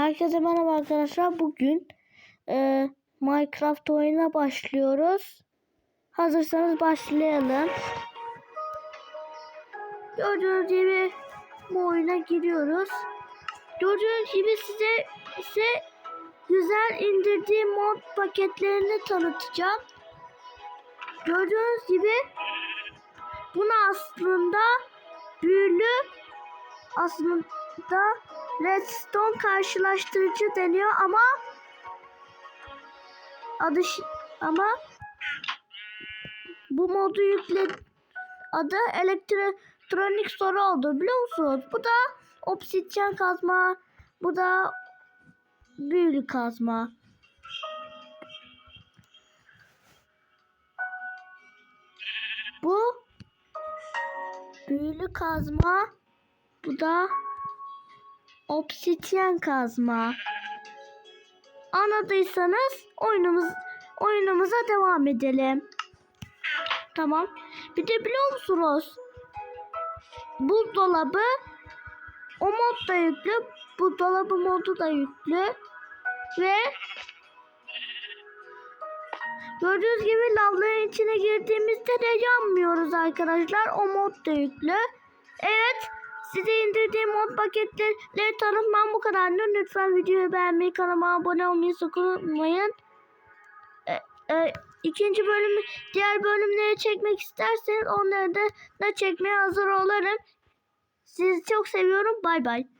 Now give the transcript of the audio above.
Herkese merhaba arkadaşlar. Bugün e, Minecraft oyuna başlıyoruz. Hazırsanız başlayalım. Gördüğünüz gibi bu oyuna giriyoruz. Gördüğünüz gibi size ise güzel indirdiğim mod paketlerini tanıtacağım. Gördüğünüz gibi bunu aslında büyülü aslında redstone karşılaştırıcı deniyor ama adı ama bu modu yükle adı elektronik soru oldu biliyor musunuz? Bu da obsidyen kazma, bu da büyülü kazma. Bu büyülü kazma, bu da obsidyen kazma. Anladıysanız oyunumuz oyunumuza devam edelim. Tamam. Bir de biliyor musunuz? Buzdolabı o mod da yüklü. Buzdolabı modu da yüklü. Ve gördüğünüz gibi lavların içine girdiğimizde de yanmıyoruz arkadaşlar. O mod da yüklü. Evet. Size indirdiğim mod paketleri tanıtmam bu kadar. Lütfen videoyu beğenmeyi, kanalıma abone olmayı sakın unutmayın. E, e, ikinci bölümü, diğer bölümleri çekmek isterseniz onları da, da çekmeye hazır olurum. Sizi çok seviyorum. Bay bay.